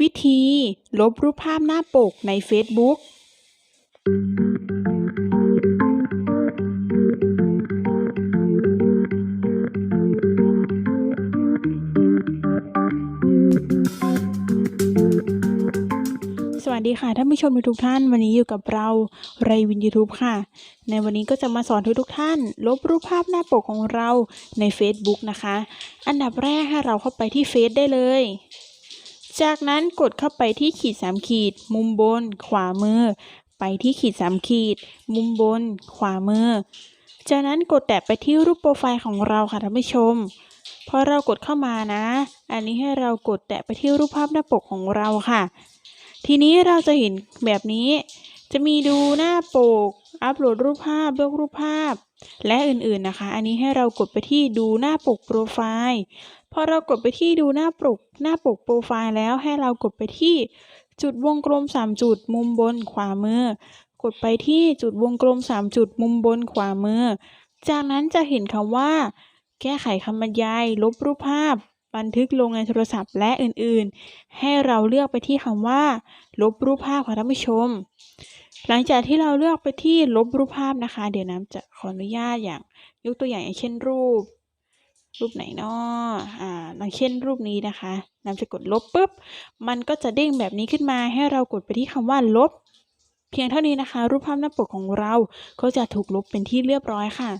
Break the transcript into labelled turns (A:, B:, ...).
A: วิธี ลบรูปภาพหน้าปกใน Facebook สวัสดีค่ะท่านผู้ชมทุกท่าน วันนี้อยู่กับเราไรวินยูทูบค่ะ ในวันนี้ก็จะมาสอนทุกๆท่าน ลบรูปภาพหน้าปกของเราใน Facebook นะคะ อันดับแรกให้เราเข้าไปที่เฟซได้เลย จากนั้นกดเข้าไปที่ขีด 3 ขีด มุมบน ขวามือ ไปที่ขีด 3 ขีด มุมบน ขวามือ จากนั้นกดแตะไปที่รูปโปรไฟล์ของเราค่ะท่านผู้ชมพอเรากดเข้ามานะ อันนี้ให้เรากดแตะไปที่รูปภาพหน้าปกของเราค่ะ ทีนี้เราจะเห็นแบบนี้ จะมีดูหน้าปก อัปโหลดรูปภาพเลือกรูปภาพ และอื่นๆนะคะ อันนี้ให้เรากดไปที่ดูหน้าปกโปรไฟล์พอเรากดไปที่ดูหน้าปกหน้าปกโปรไฟล์แล้วให้เรากดไปที่จุดวงกลม 3 จุดมุมบนขวามือ กดไปที่จุดวงกลม 3 จุดมุมบนขวามือ จากนั้นจะเห็นคำว่า แก้ไขคำบรรยาย ลบรูปภาพ บันทึกลงในโทรศัพท์และอื่นๆ ให้เราเลือกไปที่คำว่า ลบรูปภาพค่ะท่านผู้ชม หลังจากที่เราเลือกไปที่ลบรูปภาพนะคะ เดี๋ยวน้ำจะขออนุญาตอย่างยกตัวอย่างอย่างเช่นรูป รูปไหนเนาะอ่าอย่างเช่นรูปนี้นะคะน้ำจะกดลบปุ๊บ มันก็จะเด้งแบบนี้ขึ้นมา ให้เรากดไปที่คำว่าลบ เพียงเท่านี้นะคะ รูปภาพหน้าปกของเราก็จะถูกลบเป็นที่เรียบร้อยค่ะ